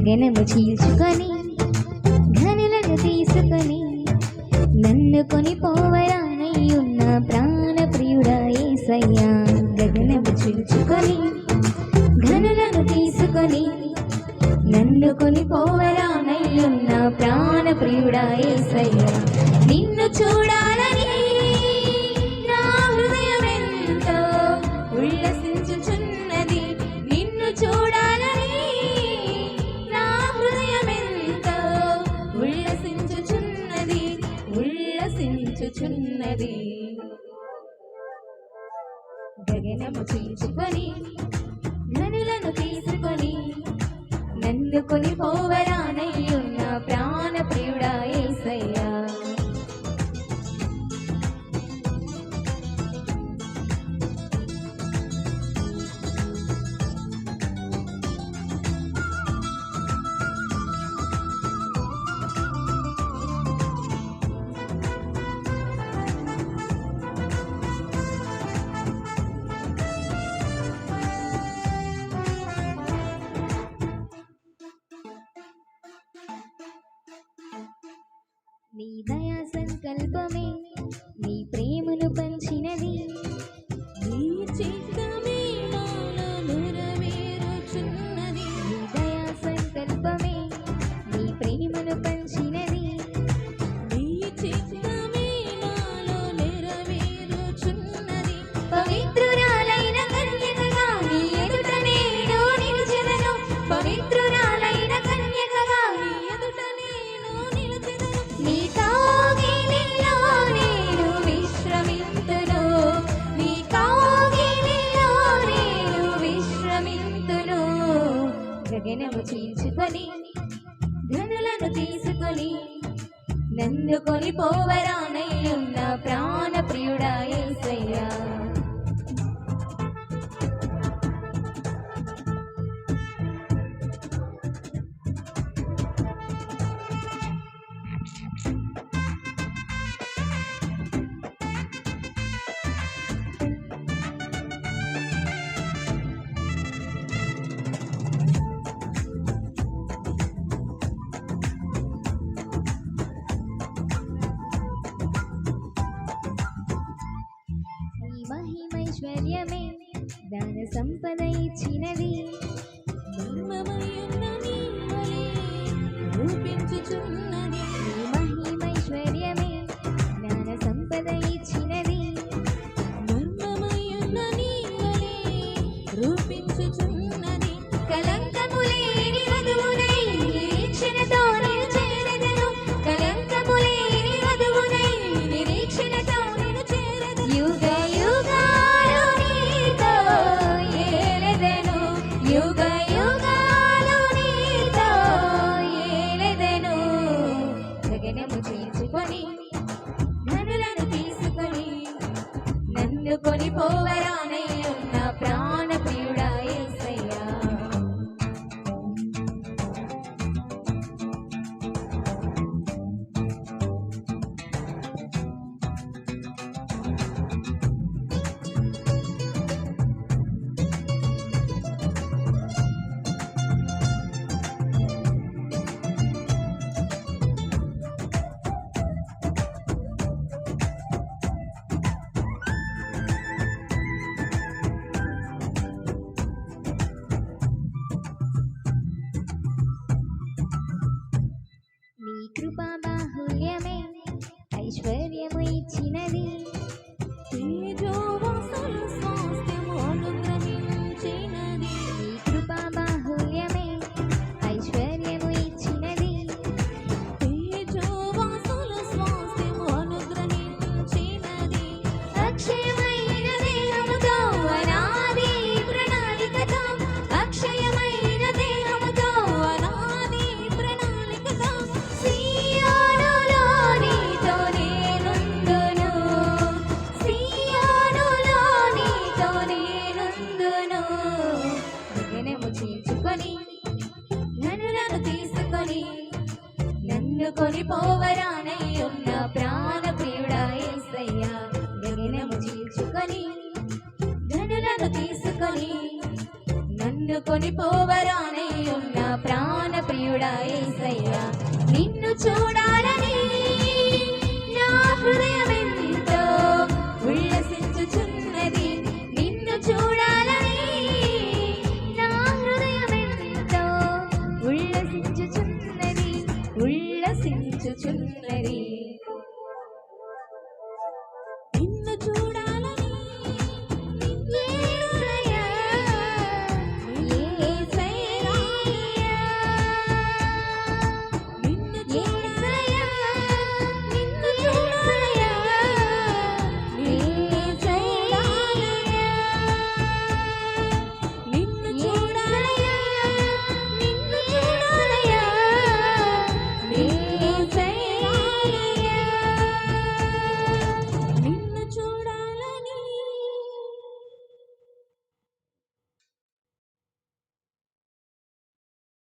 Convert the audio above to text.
గగనము చీల్చుకొని ఘనులను తీసుకొని నన్ను కొని పోవరానయ్యున్న ప్రాణ ప్రియుడా ఏసయ్యా. గగనము చీల్చుకొని ఘనులను తీసుకొని నన్ను కొని పోవరానయ్యున్న ప్రాణ ప్రియుడా ఏసయ్యా. నిన్ను చూడ ఉన్నది గగనము చీల్చుకొని ఘనులను తీసుకొని నన్ను కొని పోవరానయ్యున్న ప్రాణ నీ దయా సంకల్పమే గగనము చీల్చుకొని ధనులను తీసుకొని నన్ను కొని ఉన్న ప్రాణ ప్రియుడా ఏసయ్యా ఐశ్వర్యమే దాన సంపద ఇచ్చినది మర్మమయున్న నన్ను పోవరా నీ కృపా బాహుల్యమే ఐశ్వర్యము ఇచ్చినది. నన్ను కొని పోవరానయ్యున్న ప్రాణ ప్రియుడా ఏసయ్యా గగనము చీల్చుకొని ధనులను తీసుకొని నన్ను కొని పోవరానయ్యున్న ప్రాణ ప్రియుడా చూడాలని నా హృదయం